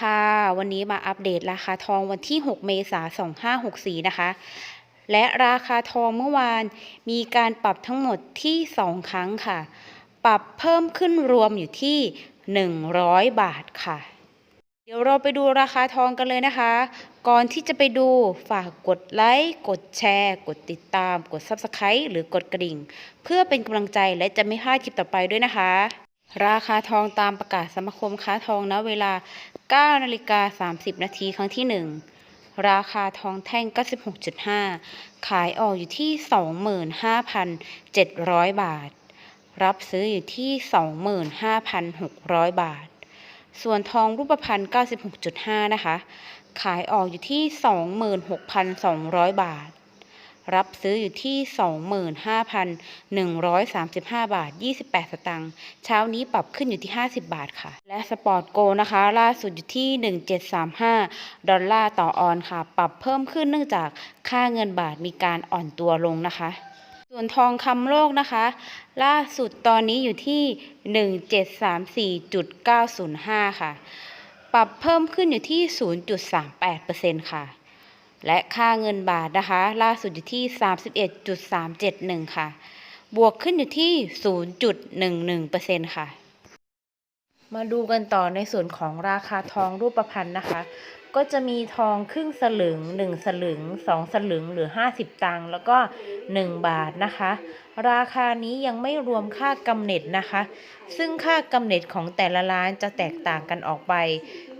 ค่ะ วันนี้มาอัปเดตราคาทองวันที่ 6 เมษายน 2564 นะคะ และราคาทองเมื่อวานมีการปรับทั้งหมดที่ 2 ครั้งค่ะ ปรับเพิ่มขึ้นรวมอยู่ที่ 100 บาทค่ะ เดี๋ยวเราไปดูราคาทองกันเลยนะคะ ก่อนที่จะไปดูฝากกดไลค์ กดแชร์ กดติดตาม กด Subscribe หรือกดกระดิ่ง เพื่อเป็นกำลังใจและจะไม่พลาดคลิปต่อไปด้วยนะคะ ราคาทองตามประกาศสมาคมค้าทองณเวลา 9นาฬิกา30 นาทีครั้งที่ 1 ราคาทองแท่ง 96.5 ขายออกอยู่ที่ 25,700 บาท รับซื้ออยู่ที่ 25,600 บาท ส่วนทองรูปพรรณ 96.5 นะคะ ขายออกอยู่ที่ 26,200 บาท รับซื้ออยู่ที่ 25,135 บาท 28 สตางค์ เช้านี้ปรับขึ้นอยู่ที่ 50 บาทค่ะ และสปอร์ตโกนะคะ ล่าสุดอยู่ที่ 1735 ดอลลาร์ต่อออนค่ะ ปรับเพิ่มขึ้นเนื่องจากค่าเงินบาทมีการอ่อนตัวลงนะคะส่วนทองคำโลกนะคะ ล่าสุดตอนนี้อยู่ที่ 1734.905 ค่ะ ปรับเพิ่มขึ้นอยู่ที่ 0.38%ค่ะ และค่าเงินบาทนะคะ ล่าสุดอยู่ที่ 31.371 ค่ะ บวกขึ้นอยู่ที่ 0.11%ค่ะ มาดูกันต่อในส่วนของราคาทองรูปพรรณนะคะ ก็จะมีทองครึ่งสลึง 1 สลึง 2 สลึงหรือ 50 ตังค์แล้วก็ 1 บาทนะคะ ราคานี้ยังไม่รวมค่ากำเนิดนะคะ ซึ่งค่ากำเนิดของแต่ละร้านจะแตกต่างกันออกไป